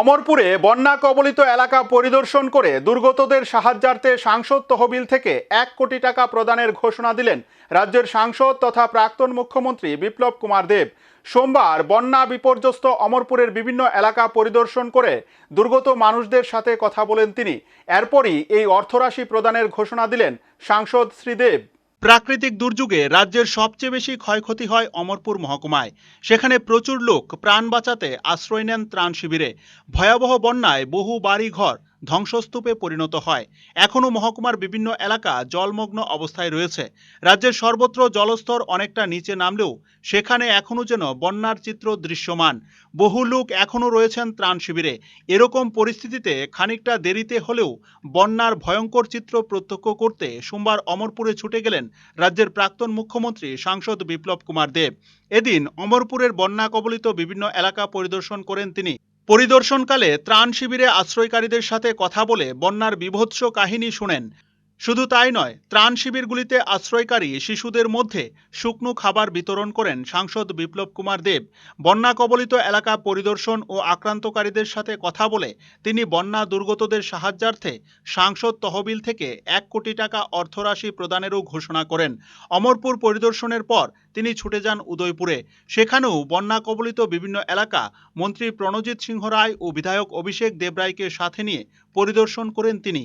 অমরপুরে বন্যা কবলিত এলাকা পরিদর্শন করে দুর্গতদের সাহায্যার্থে সাংসদ তহবিল থেকে এক কোটি টাকা প্রদানের ঘোষণা দিলেন রাজ্যের সাংসদ তথা প্রাক্তন মুখ্যমন্ত্রী বিপ্লব কুমার দেব। সোমবার বন্যা বিপর্যস্ত অমরপুরের বিভিন্ন এলাকা পরিদর্শন করে দুর্গত মানুষদের সাথে কথা বলেন তিনি। এরপরই এই অর্থরাশি প্রদানের ঘোষণা দিলেন সাংসদ শ্রীদেব। প্রাকৃতিক দুর্যোগে রাজ্যের সবচেয়ে বেশি ক্ষয়ক্ষতি হয় অমরপুর মহকুমায়। সেখানে প্রচুর লোক প্রাণ বাঁচাতে আশ্রয় নেন ত্রাণ শিবিরে। ভয়াবহ বন্যায় বহু বাড়ি ঘর ধ্বংসস্তূপে পরিণত হয়। এখনও মহকুমার বিভিন্ন এলাকা জলমগ্ন অবস্থায় রয়েছে। রাজ্যের সর্বত্র জলস্তর অনেকটা নিচে নামলেও সেখানে এখনও যেন বন্যার চিত্র দৃশ্যমান। বহু লোক এখনও রয়েছেন ত্রাণ শিবিরে। এরকম পরিস্থিতিতে খানিকটা দেরিতে হলেও বন্যার ভয়ঙ্কর চিত্র প্রত্যক্ষ করতে সোমবার অমরপুরে ছুটে গেলেন রাজ্যের প্রাক্তন মুখ্যমন্ত্রী সাংসদ বিপ্লব কুমার দেব। এদিন অমরপুরের বন্যা কবলিত বিভিন্ন এলাকা পরিদর্শন করেন তিনি। পরিদর্শনকালে ত্রাণ শিবিরে আশ্রয়কারীদের সাথে কথা বলে বন্যার বিভৎস কাহিনী শুনেন শুধু তাই নয়, ত্রাণ শিবিরগুলিতে আশ্রয়কারী শিশুদের মধ্যে শুকনো খাবার বিতরণ করেন সাংসদ বিপ্লব কুমার দেব। বন্যা কবলিত এলাকা পরিদর্শন ও আক্রান্তকারীদের সাথে কথা বলে তিনি বন্যা দুর্গতদের সাহায্যার্থে সাংসদ তহবিল থেকে এক কোটি টাকা অর্থরাশি প্রদানেরও ঘোষণা করেন। অমরপুর পরিদর্শনের পর তিনি ছুটে যান উদয়পুরে। সেখানেও বন্যা কবলিত বিভিন্ন এলাকা মন্ত্রী প্রণজিৎ সিংহ রায় ও বিধায়ক অভিষেক দেবরায়কে সাথে নিয়ে পরিদর্শন করেন তিনি।